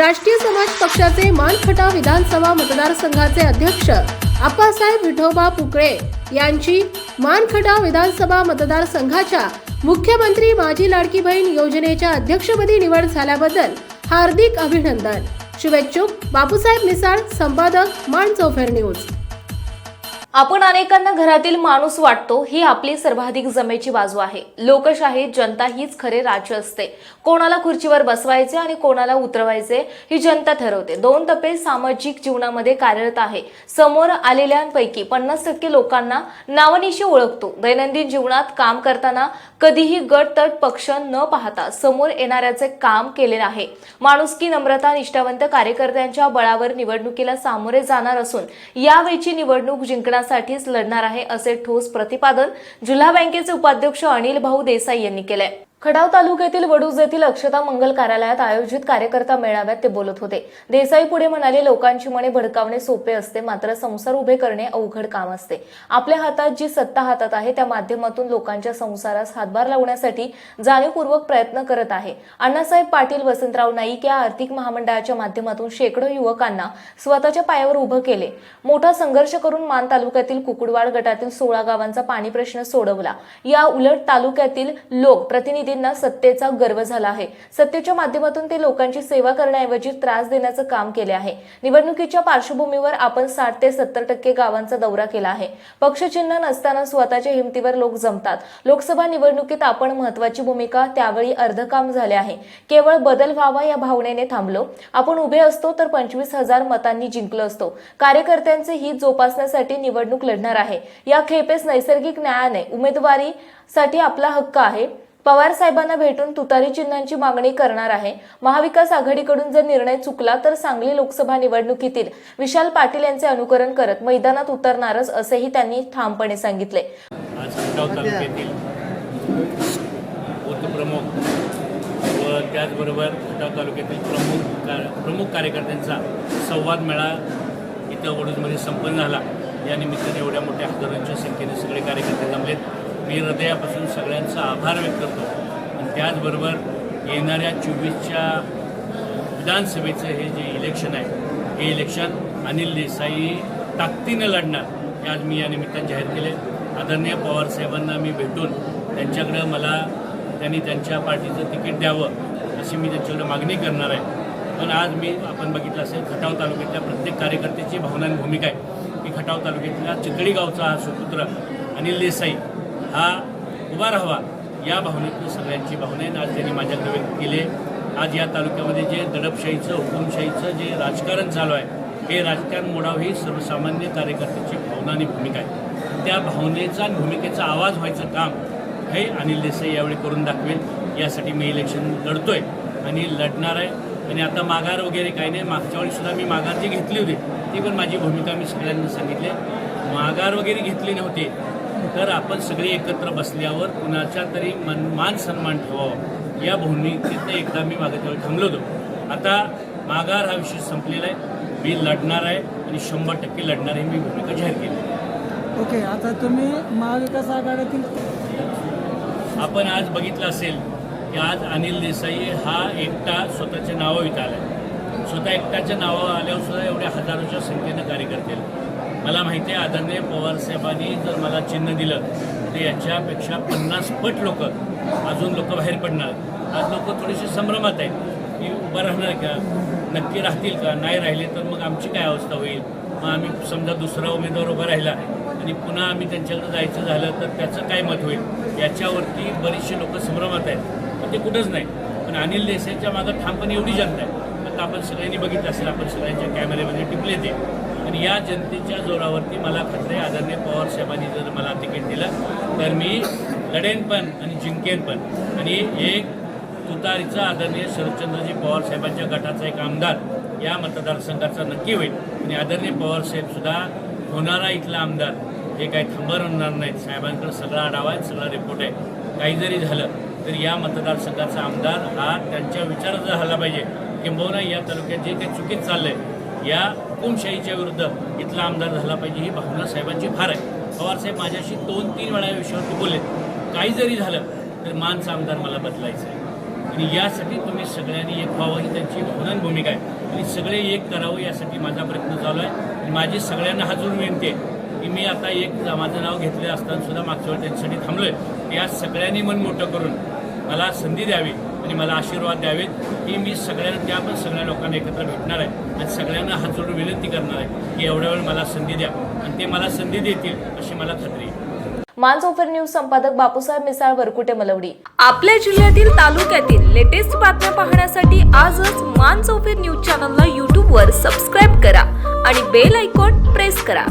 राष्ट्रीय समाज पक्षाचे मानखटा विधानसभा मतदारसंघाचे अध्यक्ष आप्पासाहेब विठोबा पुकळे यांची मानखटा विधानसभा मतदारसंघाच्या मुख्यमंत्री माझी लाडकी बहीण योजनेच्या अध्यक्षपदी निवड झाल्याबद्दल हार्दिक अभिनंदन. शुभेच्छुक. बापूसाहेब मिसाळ संपादक मान चौफेर न्यूज. आपण अनेकांना घरातील माणूस वाटतो ही आपली सर्वाधिक जमेची बाजू आहे. लोकशाहीत जनता हीच खरे राज्य असते. कोणाला खुर्चीवर बसवायचे आणि कोणाला उतरवायचे ही जनता ठरवते. दोन टप्पे सामाजिक जीवनामध्ये कार्यरत आहे. समोर आलेल्यांपैकी पन्नास टक्के लोकांना नावनिशी ओळखतो. दैनंदिन जीवनात काम करताना कधीही गट तट पक्ष न पाहता समोर येणाऱ्याचे काम केले आहे. माणुसकी नम्रता निष्ठावंत कार्यकर्त्यांच्या बळावर निवडणुकीला सामोरे जाणार असून यावेळची निवडणूक जिंकण्यासाठीच लढणार आहे असे ठोस प्रतिपादन जिल्हा बँकेचे उपाध्यक्ष अनिल भाऊ देसाई यांनी केलंय. खडाव तालुक्यातील वडूज येथील अक्षता मंगल कार्यालयात आयोजित कार्यकर्ता मेळाव्यात ते बोलत होते. देसाई पुढे म्हणाले लोकांची मने भडकावणे सोपे असते मात्र संसार उभे करणे अवघड काम असते. आपल्या हातात जी सत्ता हातात आहे त्या माध्यमातून लोकांच्या संसारास हातभार लावण्यासाठी जाणीवपूर्वक प्रयत्न करत आहे. अण्णासाहेब पाटील वसंतराव नाईक या आर्थिक महामंडळाच्या माध्यमातून शेकडो युवकांना स्वतःच्या पायावर उभं केले. मोठा संघर्ष करून मान तालुक्यातील कुकुडवाड गटातील सोळा गावांचा पाणी प्रश्न सोडवला. या उलट तालुक्यातील लोक प्रतिनिधी प्रतिनिधींना सत्तेचा गर्व झाला आहे. सत्तेच्या माध्यमातून ते लोकांची सेवा करण्याऐवजी त्रास देण्याचं काम केले आहे. निवडणुकीच्या पार्श्वभूमीवर आपण साठ ते सत्तर टक्के गावांचा दौरा केला आहे. पक्षचिन्ह नसताना स्वतःच्या हिमतीवर लोक जमतात. लोकसभा निवडणुकीत आपण महत्वाची भूमिका त्यावेळी अर्धकाम झाले आहे. केवळ बदल व्हावा या भावनेने थांबलो. आपण उभे असतो तर पंचवीस हजार मतांनी जिंकलो असतो. कार्यकर्त्यांचे हित जोपासण्यासाठी निवडणूक लढणार आहे. या खेपेस नैसर्गिक न्यायाने उमेदवारीसाठी आपला हक्क आहे. पवार साहेबांना भेटून तुतारी चिन्हांची मागणी करणार आहे. महाविकास आघाडीकडून जर निर्णय चुकला तर सांगली लोकसभा निवडणुकीतील विशाल पाटील यांचे अनुकरण करत मैदानात उतरणारच असेही त्यांनी ठामपणे सांगितले. उपप्रमुख व त्याचबरोबर उठाव तालुक्यातील प्रमुख का प्रमुख कार्यकर्त्यांचा संवाद मेळा इथं वडूजमध्ये संपन्न झाला. या निमित्ताने एवढ्या मोठ्या हजारांच्या संख्येने सगळे कार्यकर्ते जमलेत. मी हृदयापासून सगळ्यांचा आभार व्यक्त करतो. आणि त्याचबरोबर येणाऱ्या चोवीसच्या विधानसभेचं हे जे इलेक्शन आहे हे इलेक्शन अनिल देसाई ताकदीनं लढणार हे आज मी या निमित्तानं जाहीर केले आदरणीय पवारसाहेबांना मी भेटून त्यांच्याकडं मला त्यांनी त्यांच्या पार्टीचं तिकीट द्यावं अशी मी त्यांच्याकडे मागणी करणार आहे. पण आज मी आपण बघितलं असेल खटाव तालुक्यातल्या प्रत्येक कार्यकर्त्याची भावना आणि भूमिका आहे. की खटाव तालुक्यातल्या चितळी गावचा हा सुपुत्र अनिल देसाई हा उभा राहावा. या भावनेतून सगळ्यांची भावना आहे आज त्यांनी माझ्याकडे व्यक्त केले. आज या तालुक्यामध्ये जे दडपशाहीचं हुकुमशाहीचं जे राजकारण चालू आहे हे राजकारण मोडावं ही सर्वसामान्य कार्यकर्त्याची भावना आणि भूमिका आहे. त्या भावनेचा आणि भूमिकेचा आवाज व्हायचं काम हे अनिल देसाई यावेळी करून दाखवेल. यासाठी मी इलेक्शन लढतो आहे आणि लढणार आहे. आणि आता माघार वगैरे काही नाही. मागच्या वेळीसुद्धा मी माघार जी घेतली होती ती पण माझी भूमिका मी सगळ्यांना सांगितली. माघार वगैरे घेतली नव्हती. तर आपण सगळे एकत्र बसल्यावर कुणाच्या तरी मन मान सन्मान ठेवावा. या भूमिकेत एकदा मी मागे त्यावेळी थांबलो होतो. आता माघार हा विषय संपलेला आहे. मी लढणार आहे आणि शंभर टक्के लढणार आहे. मी भूमिका जाहीर केली. ओके आता तुम्ही महाविकास आघाडीतील आपण आज बघितलं असेल की आज अनिल देसाई हा एकटा स्वतःच्या नावं आला आहे स्वतः एकट्याच्या नावं आल्यावर सुद्धा एवढ्या हजारोच्या संख्येनं कार्यकर्ते. मला माहिती आहे आदरणीय पवारसाहेबांनी जर मला चिन्ह दिलं तर याच्यापेक्षा पन्नास पट लोक अजून लोक बाहेर पडणार. आज लोक थोडेसे संभ्रमात आहेत की उभं राहणार का? नक्की राहतील का? नाही राहिले तर मग आमची काय अवस्था होईल? मग आम्ही समजा दुसरा उमेदवार उभा राहिला आणि पुन्हा आम्ही त्यांच्याकडे जायचं झालं तर त्याचं काय मत होईल? याच्यावरती बरीचशी लोक संभ्रमात आहेत. पण ते कुठंच नाही. पण अनिल देसाईच्या मागं ठामपणे एवढी जनता आहे. आता आपण सगळ्यांनी बघितलं असेल आपण सगळ्यांच्या कॅमेऱ्यामध्ये टिपले ते आणि या जनतेच्या जोरावरती मला खात्री. आहे आदरणीय पवार साहेबांनी जर मला तिकीट दिलं तर मी लढेन पण आणि जिंकेन पण. आणि एक तुतारीचा आदरणीय शरदचंद्रजी पवार साहेबांच्या गटाचा एक आमदार या मतदारसंघाचा नक्की होईल. आणि आदरणीय पवार साहेबसुद्धा होणारा इथला आमदार. हे काही थांबर होणार नाहीत. साहेबांकडे सगळा आढावा आहे सगळा रिपोर्ट आहे. काही जरी झालं तर या मतदारसंघाचा आमदार हा त्यांच्या विचाराचा झाला पाहिजे. किंबहुना या तालुक्यात जे काही चुकीत चाललं आहे या हुकुमशाहीच्या विरुद्ध इथला आमदार झाला पाहिजे ही भावना साहेबांची फार आहे. पवारसाहेब माझ्याशी दोन तीन वेळा या विषयावरती बोलले. काही जरी झालं तर मानचा आमदार मला बदलायचं आहे. आणि यासाठी तुम्ही सगळ्यांनी एक व्हावं ही त्यांची पुनन भूमिका आहे. आणि सगळे एक करावं यासाठी माझा प्रयत्न चालू आहे. आणि माझी सगळ्यांना हजून विनंती आहे की मी आता एक माझं नाव घेतलं असताना सुद्धा मागच्या वेळ त्यांच्यासाठी थांबलो आहे या सगळ्यांनी मन मोठं करून मला संधी द्यावी. आणि मला आशीर्वाद द्यावेत की मी सगळ्यांना त्या पण सगळ्या लोकांना एकत्र भेटणार आहे आणि सगळ्यांना हात जोडून विनंती करणार आहे की एवढ्या वेळ मला संधी द्या. आणि ते मला संधी देतील अशी मला खात्री आहे. मानसोफर न्यूज संपादक बापूसाहेब मिसाळ वरकुटे मलवडी. आपल्या जिल्ह्यातील तालुक्यातील लेटेस्ट बातम्या पाहण्यासाठी आजच मान चौफेर न्यूज चॅनलला यूट्यूबवर सबस्क्राईब करा आणि बेल आयकॉन प्रेस करा.